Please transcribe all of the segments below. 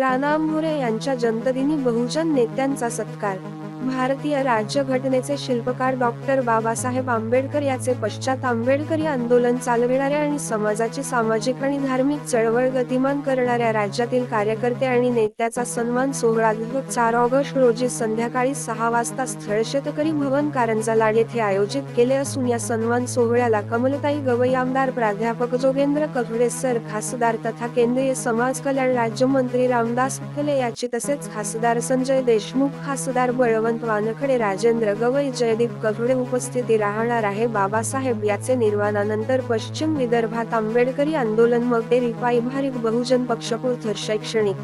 राणा अंभुरे यांच्या जन्मदिनी बहुजन नेत्यांचा सत्कार भारतीय राज्यघटनेचे शिल्पकार डॉक्टर बाबासाहेब आंबेडकर याचे पश्चात आंबेडकरी आंदोलन चालविणाऱ्या आणि समाजाची सामाजिक आणि धार्मिक चळवळ गतिमान करणाऱ्या राज्यातील कार्यकर्ते आणि नेत्याचा सन्मान सोहळा चार ऑगस्ट रोजी संध्याकाळी सहा वाजता स्थळ शेतकरी भवन कारंजा लाड येथे आयोजित केले असून या सन्मान सोहळ्याला कमलताई गवई आमदार प्राध्यापक जोगेंद्र कथोडे सर खासदार तथा केंद्रीय समाज कल्याण राज्यमंत्री रामदास फुले याची तसेच खासदार संजय देशमुख खासदार बळवंत वानखडे राजेंद्र गवई जयदीप कथोडे उपस्थिती राहणार आहे. बाबासाहेब याचे निर्वाणानंतर पश्चिम विदर्भात आंबेडकरी आंदोलन मग ते रिपाई भारिक बहुजन पक्षपूर्थ शैक्षणिक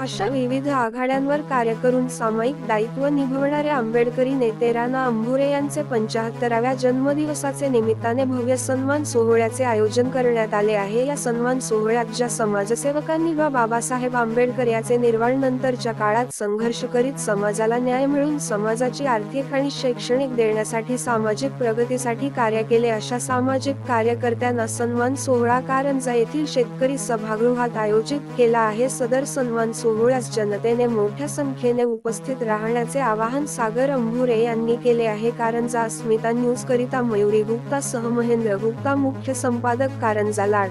अशा विविध आघाड्यांवर कार्य करून सामायिक दायित्व निभवणाऱ्या आंबेडकरी नेते राणा अंबुरे यांचे पंचाहत्तराव्या जन्मदिवसाचे निमित्ताने भव्य सन्मान सोहळ्याचे आयोजन करण्यात आले आहे. या सन्मान सोहळ्यात ज्या समाजसेवकांनी व बाबासाहेब आंबेडकर याचे निर्वाण नंतरच्या काळात संघर्ष करीत समाजाला न्याय मिळून समाजाची आर्थिक आणि शैक्षणिक देण्यासाठी सामाजिक प्रगतीसाठी कार्य केले अशा सामाजिक कार्यकर्त्यांना सन्मान सोहळा कारंजा येथील शेतकरी सभागृहात आयोजित केला आहे. सदर सन्मान सोहळ्यास जनतेने मोठ्या संख्येने उपस्थित राहण्याचे आवाहन सागर अंभुरे यांनी केले आहे. कारंजा अस्मिता न्यूज करिता मयुरी गुप्ता सह महेंद्र गुप्ता मुख्य संपादक कारंजा लाड.